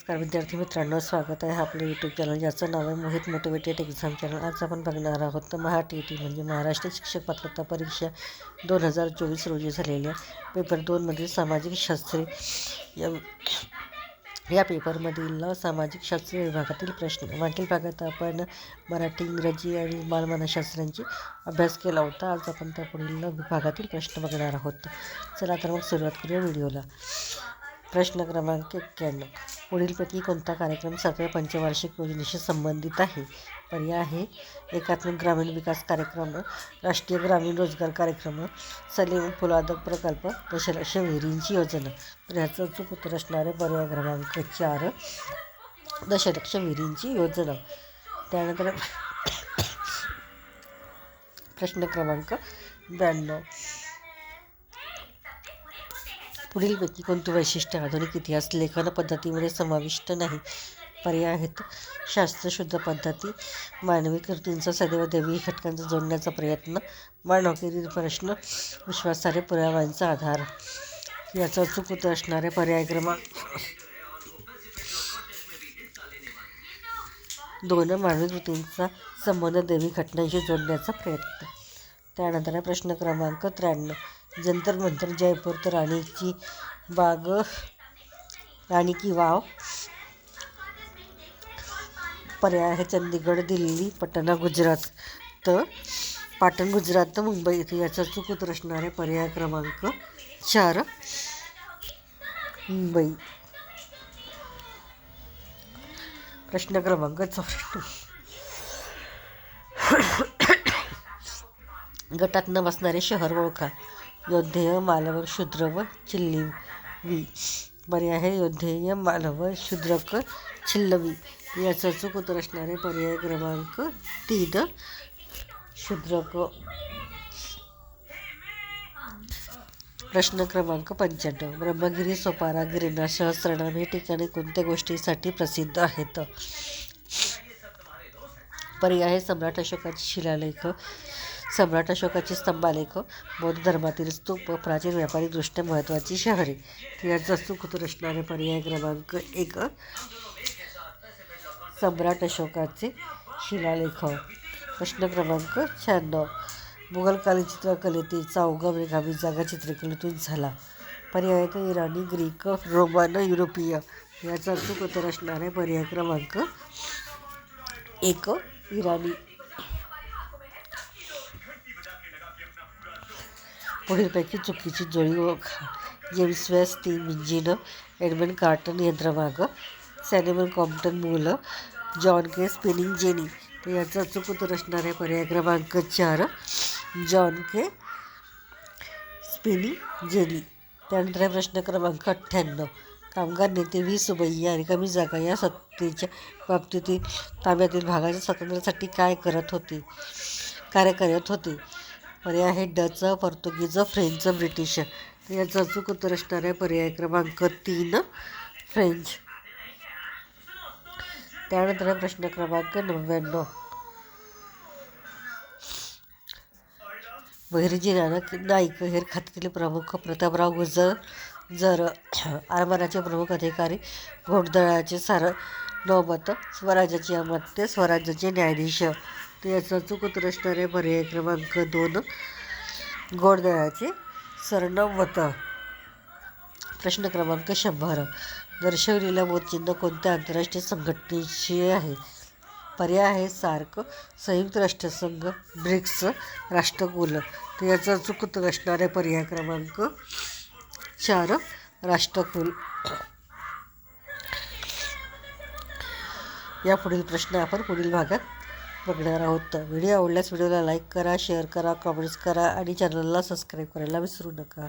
नमस्कार विद्यार्थी मित्रांनो स्वागत आहे आपलं यूट्यूब चॅनल ज्याचं नाव आहे मोहित मोटिवेटेड एक्झाम चॅनल आज आपण बघणार आहोत तर महा टी टी म्हणजे महाराष्ट्र शिक्षक पात्रता परीक्षा दोन हजार चोवीस रोजी झालेल्या पेपर दोनमधील सामाजिक शास्त्रे. या या पेपरमधील सामाजिक शास्त्र विभागातील प्रश्न. मागील भागात आपण मराठी इंग्रजी आणि बालमानशास्त्रांची अभ्यास केला होता. आज आपण त्या पुढील विभागातील प्रश्न बघणार आहोत. चला तर मग सुरुवात करूया व्हिडिओला. प्रश्न क्रमांक एक्क्याण्णव. पुढीलपैकी कोणता कार्यक्रम सातव्या पंचवार्षिक योजनेशी संबंधित आहे? पर्याय आहे. एकात्मिक ग्रामीण विकास कार्यक्रम राष्ट्रीय ग्रामीण रोजगार कार्यक्रम सलीम फुलादक प्रकल्प दशलक्ष विहिरींची योजना. तर ह्याचं अचूक उत्तर असणारे पर्याय क्रमांक चार दशलक्ष विहिरींची योजना. त्यानंतर प्रश्न क्रमांक ब्याण्णव. पुढीलपैकी कोणती वैशिष्ट्य आधुनिक इतिहास लेखन पद्धतीमध्ये समाविष्ट नाही. पर्याय आहेत. शास्त्रशुद्ध पद्धती मानवी कृतींचा सदैव दैवी घटकांचा जोडण्याचा प्रयत्न मानवकिरी प्रश्न विश्वासार्ह पुराव्यांचा आधार. याचा अचूक उत्तर असणारे पर्याय क्रमांक दोन मानवी कृतींचा संबंध दैवी घटनांशी जोडण्याचा प्रयत्न. त्यानंतर प्रश्न क्रमांक त्र्याण्णव. जंतर मंतर जयपूर तर राणीची बाग राणी की वाव. पर्याय आहे चंदीगड दिल्ली पटना गुजरात. तर पाटण गुजरात तर मुंबई इथे याचा चुकत उत्तर असणारे पर्याय क्रमांक चार. मुंबई. प्रश्न क्रमांक चौऱ्याण्णव. गटात न बसणारे शहर ओळखा. योद्धेय मालव शूद्र व. चिल्लवी पर्याय आहे योद्धेय मालव शूद्रक छिल्लवी याचं चूक उत्तर असणारे पर्याय क्रमांक तीन. शूद्रक प्रश्न क्रमांक पंच्याण्णव. ब्रह्मगिरी सोपारा गिरणा सहस्रनाम हे ठिकाणे कोणत्या गोष्टीसाठी प्रसिद्ध आहेत? पर्याय सम्राट अशोकाचे शिलालेख. सम्राट अशोकाचे स्तंभालेख बौद्ध धर्मातील स्तूप प्राचीन व्यापारीदृष्ट्या महत्त्वाची शहरे. याचा चूक उत्तर असणारे पर्याय क्रमांक एक सम्राट अशोकाचे शिलालेख प्रश्न क्रमांक शहाण्णव मुघलकालीन चित्रकलेतील उगम रेखामी जागा चित्रकलेतून झाला. पर्याय तर इराणी ग्रीक रोमन युरोपीय याचा अचूक उत्तर असणारे पर्याय क्रमांक एक इराणी. पुढीलपैकी चुकीची जोडी ओळखा. जेम्स वेस तीन इंजिन एडमंड कार्टन यंत्रमाग सॅनिमल कॉम्प्टन मुलं जॉन के स्पिनिंग जेनी. तर याचा अचूक उत्तर असणारे पर्याय क्रमांक चार जॉन के स्पिनिंग जेनी. त्यानंतर प्रश्न क्रमांक अठ्ठ्याण्णव. कामगार नेते व्ही. सुबैया आणि कमी जागा या सत्तेच्या बाबतीतील ताब्यातील भागाच्या स्वातंत्र्यासाठी काय करत होते? कार्य करत होते? पर्याय आहे डच पोर्तुगीज फ्रेंच ब्रिटिश. याचं अचूक उत्तर असणार आहे पर्याय क्रमांक तीन फ्रेंच. त्यानंतर प्रश्न क्रमांक नव्याण्णव. बहिर्जी नानक नाईक हेर खात्यातील प्रमुख प्रतापराव गुजर जर आरमाराचे प्रमुख अधिकारी घोडदळाचे सार नौमत स्वराज्याचे अमात्य स्वराज्याचे न्यायाधीश. तर याचा अचूक असणारे पर्याय क्रमांक दोन. घोडदळाचे सरनवत प्रश्न क्रमांक शंभर. दर्शवलेला बोधचिन्ह कोणत्या आंतरराष्ट्रीय संघटनेशी आहे? पर्याय आहे सार्क संयुक्त राष्ट्रसंघ ब्रिक्स राष्ट्रकुल. तर याचा चुकत असणारे पर्याय क्रमांक चार राष्ट्रकुल. या पुढील प्रश्न आपण पुढील भागात बघणार आहोत व्हिडिओ आवडल्यास व्हिडिओला लाईक करा शेअर करा कमेंट्स करा आणि चॅनलला सबस्क्राईब करायला विसरू नका.